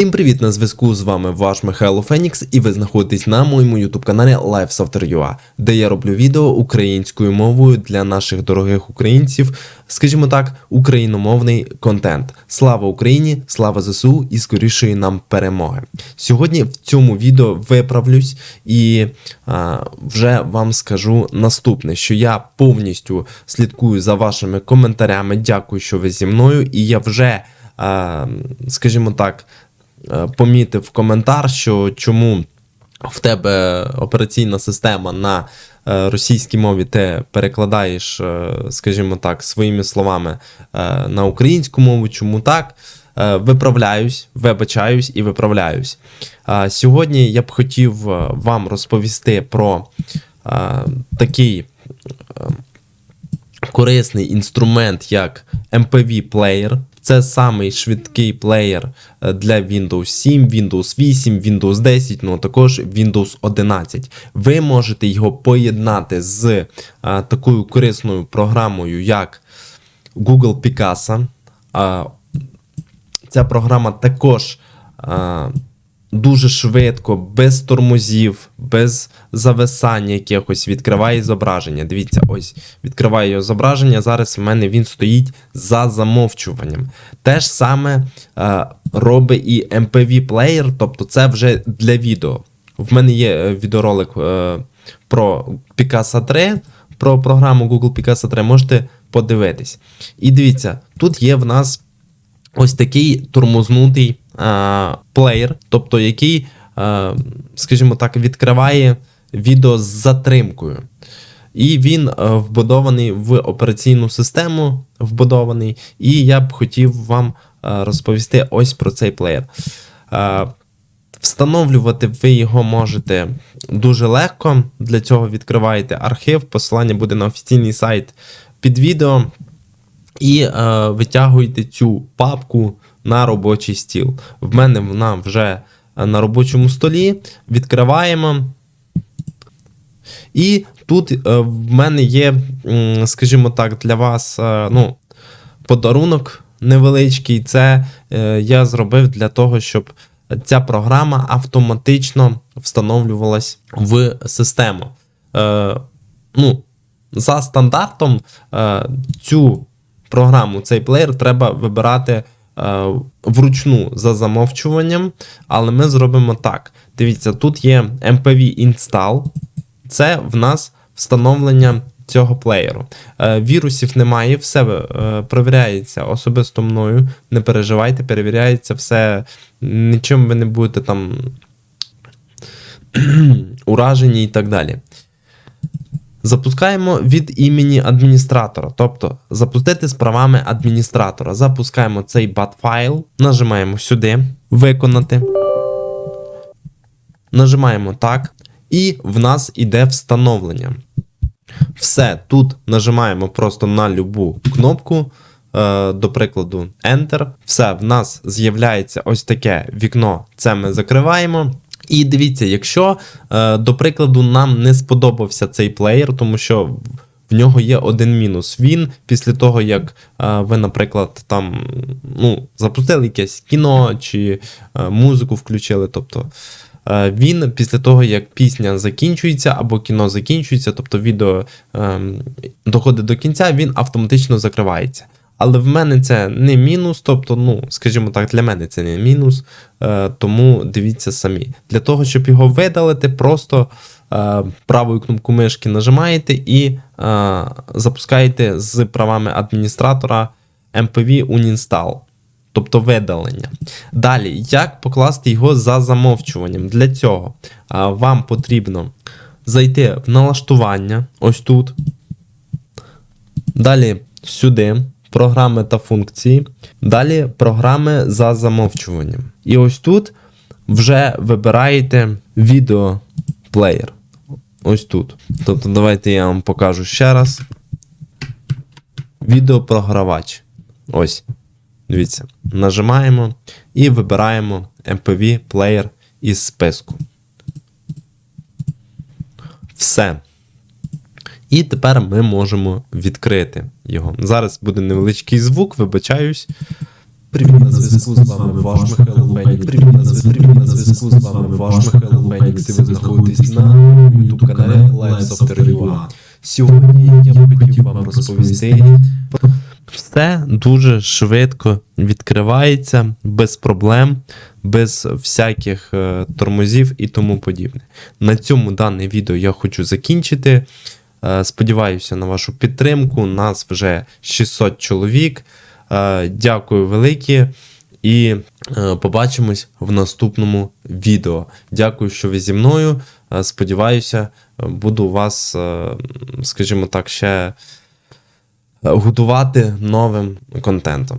Всім привіт на зв'язку з вами ваш Михайло Фенікс, і ви знаходитесь на моєму youtube каналі LifeSoftware.ua, де я роблю відео українською мовою для наших дорогих українців, скажімо так, україномовний контент. Слава Україні, слава ЗСУ і скорішої нам перемоги. Сьогодні в цьому відео виправлюсь і а, вже вам скажу наступне: що я повністю слідкую за вашими коментарями. Дякую, що ви зі мною, і я вже, скажімо так помітив коментар, що чому в тебе операційна система на е, російській мові ти перекладаєш, е, скажімо так, своїми словами е, на українську мову, чому так? Е, Виправляюсь, вибачаюсь і виправляюсь. Сьогодні я б хотів е, вам розповісти про е, такий е, корисний інструмент, як MPV Player. Це самий швидкий плеєр е, для Windows 7, Windows 8, Windows 10, ну а також Windows 11. Ви можете його поєднати з а, такою корисною програмою, як Google Picasa. А, ця програма також а, дуже швидко, без тормозів, без зависання якихось відкриває зображення. Дивіться, ось відкриваю його зображення. Зараз в мене він стоїть за замовчуванням. Те ж саме а, робить і MPV плеєр, тобто це вже для відео. В мене є е, відеоролик е, про Picasa 3, про програму Google Picasa 3, можете подивитись. І дивіться, тут є в нас ось такий тормознутий плеєр, тобто який, скажімо так, відкриває відео з затримкою. І він е, вбудований в операційну систему, вбудований, і я б хотів вам е, розповісти ось про цей плеєр. Е, Встановлювати ви його можете дуже легко. Для цього відкриваєте архів, посилання буде на офіційний сайт під відео. І е, витягуєте цю папку на робочий стіл. В мене вона вже е, на робочому столі. Відкриваємо. І тут е, в мене є, скажімо так, для вас е, ну, подарунок невеличкий. Це я зробив для того, щоб ця програма автоматично встановлювалась в систему. Ну, за стандартом цю програму, цей плеєр треба вибирати вручну за замовчуванням, але ми зробимо так. Дивіться, тут є MPV Install, це в нас встановлення цього плеєру. Е, вірусів немає, все е, перевіряється особисто мною. Не переживайте, перевіряється все. Нічим ви не будете там уражені і так далі. Запускаємо від імені адміністратора, тобто запустити з правами адміністратора. Запускаємо цей bat-файл, нажимаємо сюди, виконати. Нажимаємо так, і в нас іде встановлення. Все, тут нажимаємо просто на любу кнопку, е, до прикладу, Enter. Все, в нас з'являється ось таке вікно. Це ми закриваємо. І дивіться, якщо, е, до прикладу, нам не сподобався цей плеєр, тому що в нього є один мінус. Він після того, як е, ви, наприклад, там ну, запустили якесь кіно чи е, музику включили, тобто. е, Він після того, як пісня закінчується або кіно закінчується, тобто відео ем, доходить до кінця, він автоматично закривається. Але в мене це не мінус, тобто, ну, скажімо так, для мене це не мінус, е, тому дивіться самі. Для того, щоб його видалити, просто е, правою кнопку мишки нажимаєте і е, запускаєте з правами адміністратора MPV Uninstall, тобто видалення. Далі, як покласти його за замовчуванням? Для цього вам потрібно зайти в налаштування, ось тут. Далі сюди програми та функції. Далі програми за замовчуванням. І ось тут вже вибираєте відеоплеєр. Ось тут. Тобто, давайте я вам покажу ще раз. Відеопрогравач. Ось. Дивіться. Нажимаємо і вибираємо MPV плеєр із списку. Все. І тепер ми можемо відкрити його. Зараз буде невеличкий звук, вибачаюсь. Привіт на зв'язку з вами ваш Михайло Фенікс. Привіт на зв'язку, з вами ваш Михайло Фенікс. І ви знаходитесь на YouTube каналі Live Software UA. Сьогодні я б хотів вам розповісти. Все дуже швидко відкривається, без проблем, без всяких е, тормозів і тому подібне. На цьому дане відео я хочу закінчити. Е, Сподіваюся на вашу підтримку. Нас вже 600 чоловік. Е, Дякую велике. І е, побачимось в наступному відео. Дякую, що ви зі мною. Сподіваюся, буду вас, скажімо так, ще готувати новим контентом.